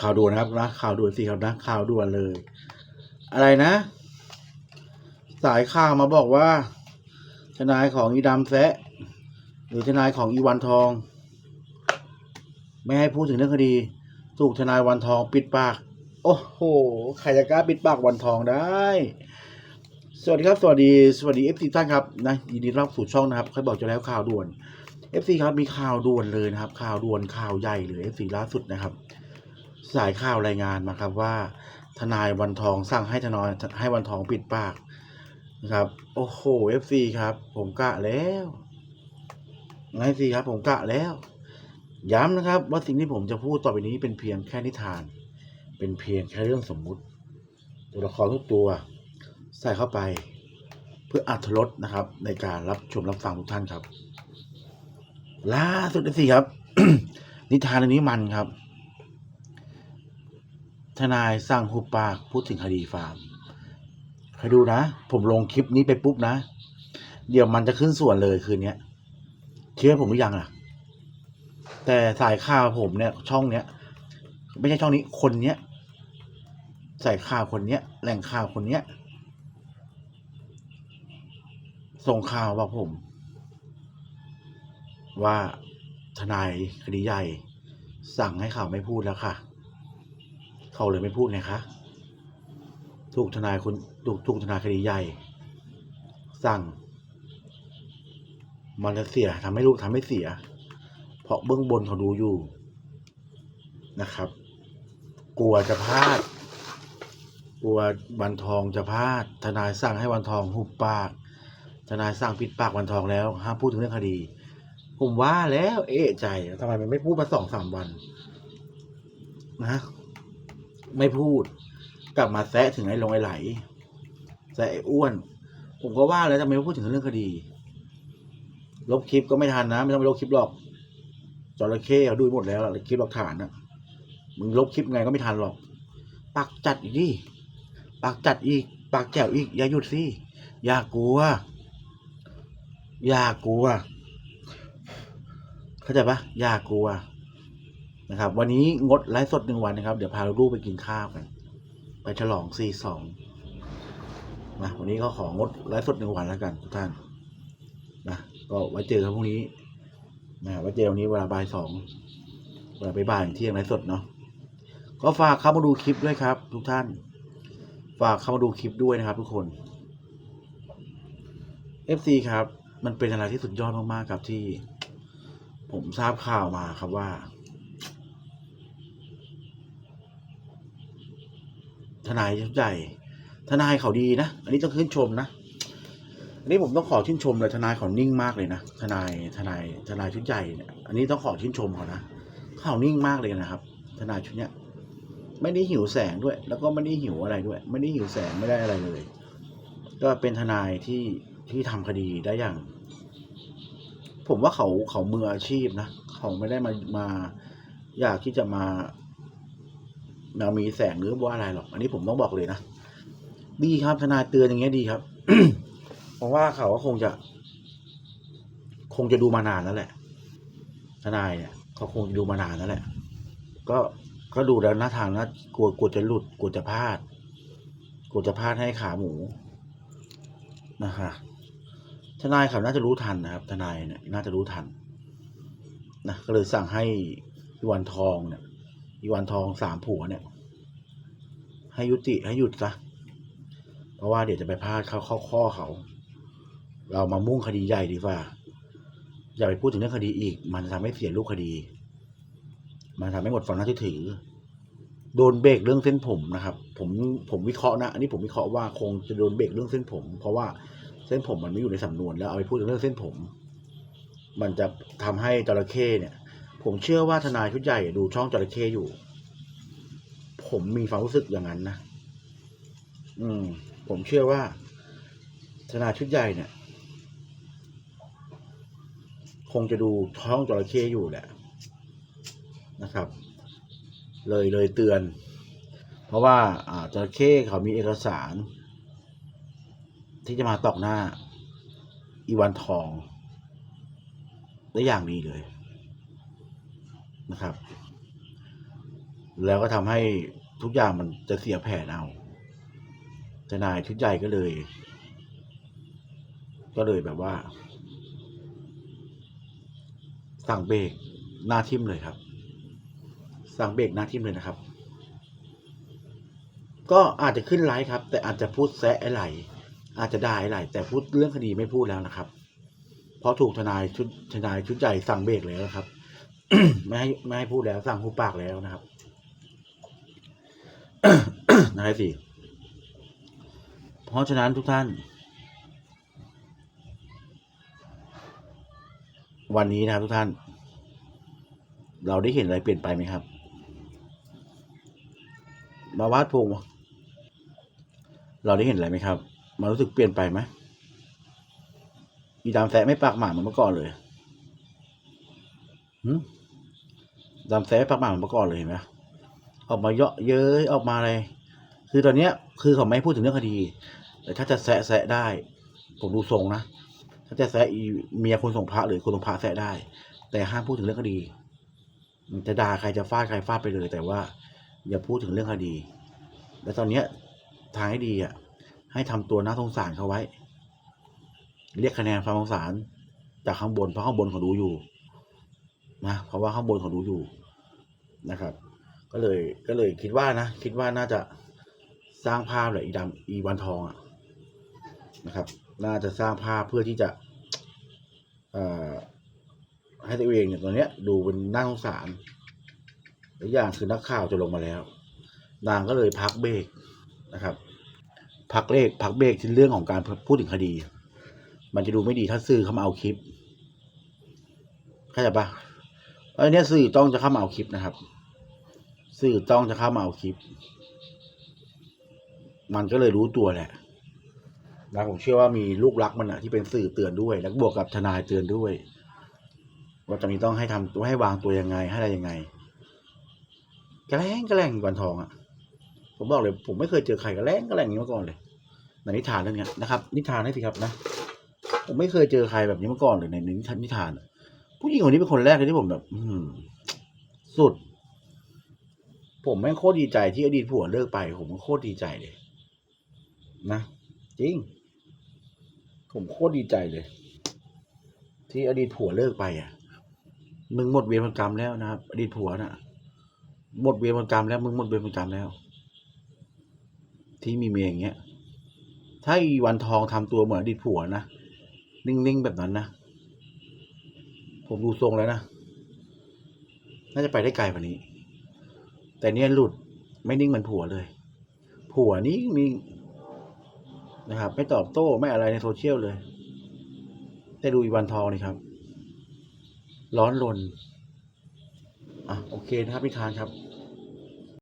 ข่าวด่วนนะครับนะข่าวด่วนสิครับนะข่าวด่วนเลย อะไรนะ สายข่าวมาบอกว่า ทนายของอีดำแซะหรือทนายของอีวันทอง ไม่ให้พูดถึงเรื่องคดี ถูกทนายวันทองปิดปาก โอ้โหใครจะกล้าปิดปากวันทองได้ สวัสดีครับ สวัสดีสวัสดีเอฟซีท่านครับนะยินดีรับสู่ช่องนะครับใครบอกจะแล้วข่าวด่วนเอฟซีครับมีข่าวด่วนเลยนะครับ ข่าวด่วนข่าวใหญ่เลยเอฟซีล่าสุดนะครับ สายข่าวรายงานมาครับว่า ทนายวันทองสั่งให้ทนายให้วันทองปิดปากนะครับ โอ้โหเอฟซีครับ ผมกะแล้วไงสิครับ ผมกะแล้ว ย้ำนะครับ ว่าสิ่งที่ผมจะพูดต่อไปนี้เป็นเพียงแค่นิทาน เป็นเพียงแค่เรื่องสมมุติ ตัวละครทุกตัวใส่เข้าไป เพื่ออัธรสนะครับ ในการรับชมรับฟังทุกท่านครับ ล่าสุดสิครับ นิทานเรื่องนี้มันครับ ทนายสร้างหุบปากพูดถึงคดีฟาร์มใครดูนะ ผมลงคลิปนี้ไปปุ๊บนะ เดี๋ยวมันจะขึ้นส่วนเลยคืนนี้เชื่อผมหรือยังอะ แต่สายข่าวผมเนี่ย ช่องเนี้ย ไม่ใช่ช่องนี้คนเนี้ยสายข่าวคนเนี้ยแหล่งข่าวคนเนี้ยส่งข่าวบอกผม ว่าทนายคดีใหญ่ สั่งให้ข่าวไม่พูดแล้วค่ะ เขาเลยไม่พูดไงคะ ถูกทนายคุณถูกถูกทนายคดีใหญ่ สั่ง มันจะเสียทำให้ลูกทำให้เสีย เพราะเบื้องบนเขาดูอยู่นะครับ กลัวจะพลาด กลัววันทองจะพลาด ทนายสั่งให้วันทองหุบปาก ทนายสั่งปิดปากวันทองแล้วห้ามพูดถึงเรื่องคดีผมว่าแล้ว เอะใจทำไมมันไม่พูดมาสองสามวัน นะ ไม่พูด กลับมาแซะถึงไอ้ลงไอ้ไหลแซะไอ้อ้วน ผมก็ว่าแล้วทำไมไม่พูดถึงเรื่องคดี ลบคลิปก็ไม่ทันนะ ไม่ต้องไปลบคลิปหรอกจระเข้เขาดูหมดแล้วล่ะคลิปหลักฐานนะมึงลบคลิปไงก็ไม่ทันหรอก ปากจัดอีกดิปากจัดอีก ปากแจ๋วอีก อย่าหยุดสิอย่ากลัว อย่ากลัว เข้าใจปะอย่ากลัว นะครับ วันนี้งดไลฟ์สดหนึ่งวันนะครับ เดี๋ยวพาลูกไปกินข้าวกัน ไปฉลองซีสองนะวันนี้ก็ของดไลฟ์สดหนึ่งวันแล้วกันทุกท่านนะก็ไว้เจอกันพรุ่งนี้นะไว้เจอวันนี้เวลาบ่ายสองเวลาไปบ่ายเที่ยงไลฟ์สดเนาะก็ฝากเข้ามาดูคลิปด้วยครับ ทุกท่าน ฝากเข้ามาดูคลิปด้วยนะครับ ทุกคน FC ครับ มันเป็นอะไรที่สุดยอดมากๆครับที่ ผมทราบข่าวมาครับว่า ทนายชุดใหญ่ทนายเขาดีนะ อันนี้ต้องชื่นชมนะ อันนี้ผมต้องขอชื่นชมเลยทนายเขานิ่งมากเลยนะ ทนายทนายทนายชุดใหญ่เนี่ยอันนี้ต้องขอชื่นชมเขานะเขานิ่งมากเลยนะครับ ทนายชุดเนี้ยไม่ได้หิวแสงด้วย แล้วก็ไม่ได้หิวอะไรด้วย ไม่ได้หิวแสงไม่ได้อะไรเลย ก็เป็นทนายที่ที่ทำคดีได้อย่าง ผมว่าเขาเขามืออาชีพนะ เขาไม่ได้มามา อยากที่จะมา มามีแสงหรือว่าอะไรหรอก อันนี้ผมต้องบอกเลยนะ ดีครับทนายเตือนอย่างเงี้ยดีครับ เพราะว่าเขาก็คงจะ คงจะดูมานานแล้วแหละ ทนายเนี่ยเขาคงดูมานานแล้วแหละ ก็ก็ดูแล้วหน้าทางนะกลัวกลัวจะหลุดกลัวจะพลาดกลัวจะพลาดให้ขาหมูนะคะทนายเขาน่าจะรู้ทันนะครับ ทนายเนี่ยน่าจะรู้ทันนะก็เลยสั่งให้อีวันทองเนี่ย อีวันทองสามผัวเนี่ย ให้ยุติให้หยุดซะเพราะว่าเดี๋ยวจะไปพลาดเข้าข้าข้อเขา เรามามุ่งคดีใหญ่ดีกว่า อย่าไปพูดถึงเรื่องคดีอีก มันจะทำให้เสียรูปคดี มันทำให้หมดความน่าเชื่อถือ โดนเบรกเรื่องเส้นผมนะครับ ผมผมวิเคราะห์นะอันนี้ผมวิเคราะห์ว่าคงจะโดนเบรกเรื่องเส้นผม เพราะว่าเส้นผมมันไม่อยู่ในสำนวนแล้วเอาไปพูดถึงเรื่องเส้นผม มันจะทำให้จระเข้เนี่ย ผมเชื่อว่าทนายชุดใหญ่ดูช่องจระเข้อยู่ ผมมีความรู้สึกอย่างนั้นนะอืม ผมเชื่อว่า ทนายชุดใหญ่เนี่ย คงจะดูช่องจระเข้อยู่แหละนะครับ เลยเลยเตือน เพราะว่าอ่าจระเข้เขามีเอกสาร ที่จะมาตอกหน้า อีวันทอง ได้อย่างดีเลย นะครับ แล้วก็ทำให้ทุกอย่างมันจะเสียแผนเอาทนายชุดใหญ่ก็เลย ก็เลยแบบว่า สั่งเบรกหน้าทิมเลยครับ สั่งเบรกหน้าทิมเลยนะครับ ก็อาจจะขึ้นไลฟ์ครับ แต่อาจจะพูดแซะอะไรอาจจะได่าอะไรแต่พูดเรื่องคดีไม่พูดแล้วนะครับ เพราะถูกทนายชุดทนายชุดใหญ่สั่งเบรกแล้วครับ ไม่ให้ไม่ให้พูดแล้วสั่งหูปากแล้วนะครับนะครับสิเพราะฉะนั้นทุกท่าน วันนี้นะครับทุกท่าน เราได้เห็นอะไรเปลี่ยนไปไหมครับ มาวาดพงเราได้เห็นอะไรไหมครับมันรู้สึกเปลี่ยนไปไหมอีดามแซะไม่ปากหมาเหมือนเมื่อก่อนเลย ดามแซ่ปากหมาเหมือนเมื่อก่อนเลยเห็นไหมออกมาเยาะเย้ยออกมาอะไร คือตอนเนี้ย คือเขาไม่พูดถึงเรื่องคดี แต่ถ้าจะแซะแซะได้ ผมดูทรงนะ ถ้าจะแซะอีเมียคนส่งพระหรือคนส่งพระแซะได้ แต่ห้ามพูดถึงเรื่องคดี จะด่าใครจะฟาดใครฟาดไปเลย แต่ว่า อย่าพูดถึงเรื่องคดี และตอนเนี้ยทางให้ดีอะ ให้ทำตัวน่าสงสารเขาไว้ เรียกคะแนนความสงสาร จากข้างบนเพราะข้างบนเขาดูอยู่ นะเพราะว่าข้างบนเขาดูอยู่นะครับ ก็เลยก็เลยคิดว่านะ คิดว่าน่าจะสร้างภาพแหละอีดำอีวันทองอะนะครับ น่าจะสร้างภาพเพื่อที่จะให้ตัวเองเนี่ยตอนเนี้ยดูเป็นน่าสงสารอีกอย่างคือนักข่าวจะลงมาแล้ว นางก็เลยพักเบรกนะครับ พักเลขพักเบรกที่เรื่องของการพูดถึงคดี มันจะดูไม่ดีถ้าสื่อเข้ามาเอาคลิปเข้าใจปะ เอันเนี้ยสื่อต้องจะเข้ามาเอาคลิปนะครับ สื่อต้องจะเข้ามาเอาคลิป มันก็เลยรู้ตัวแหละนะผมเชื่อว่ามีลูกรักมันอะที่เป็นสื่อเตือนด้วย แล้วบวกกับทนายเตือนด้วย ว่าจะมีต้องให้ทำตัวให้วางตัวยังไงให้อะไรยังไงกระแรงกระแรงวันทองอะผมบอกเลย ผมไม่เคยเจอใครกระแรงกระแรงอย่างนี้มาก่อนเลยในนิทานเรื่องนี้นะครับ นิทานให้สิครับนะ ผมไม่เคยเจอใครแบบนี้มาก่อนเลยในนิทานนิทานอะ ผู้หญิงคนนี้เป็นคนแรกเลยที่ผมแบบ อืม สุด ผมแม่งโคตรดีใจที่อดีตผัวเลิกไป ผมโคตรดีใจเลย นะจริง ผมโคตรดีใจเลย ที่อดีตผัวเลิกไปอะมึงหมดเวรหมดกรรมแล้วนะครับอดีตผัวน่ะหมดเวรหมดกรรมแล้ว มึงหมดเวรหมดกรรมแล้ว ที่มีเมียอย่างเงี้ย ถ้าอีวันทองทำตัวเหมือนอดีตผัวนะนิ่งๆแบบนั้นนะ ผมดูทรงแล้วนะ น่าจะไปได้ไกลกว่านี้ แต่เนี่ยหลุดไม่นิ่งเหมือนผัวเลย ผัวนี่มีนะครับ ไม่ตอบโต้ไม่อะไรในโซเชียลเลยแต่ดูอีวันทองนี่ครับ ร้อนรนอะโอเคนะครับพี่ทานครับ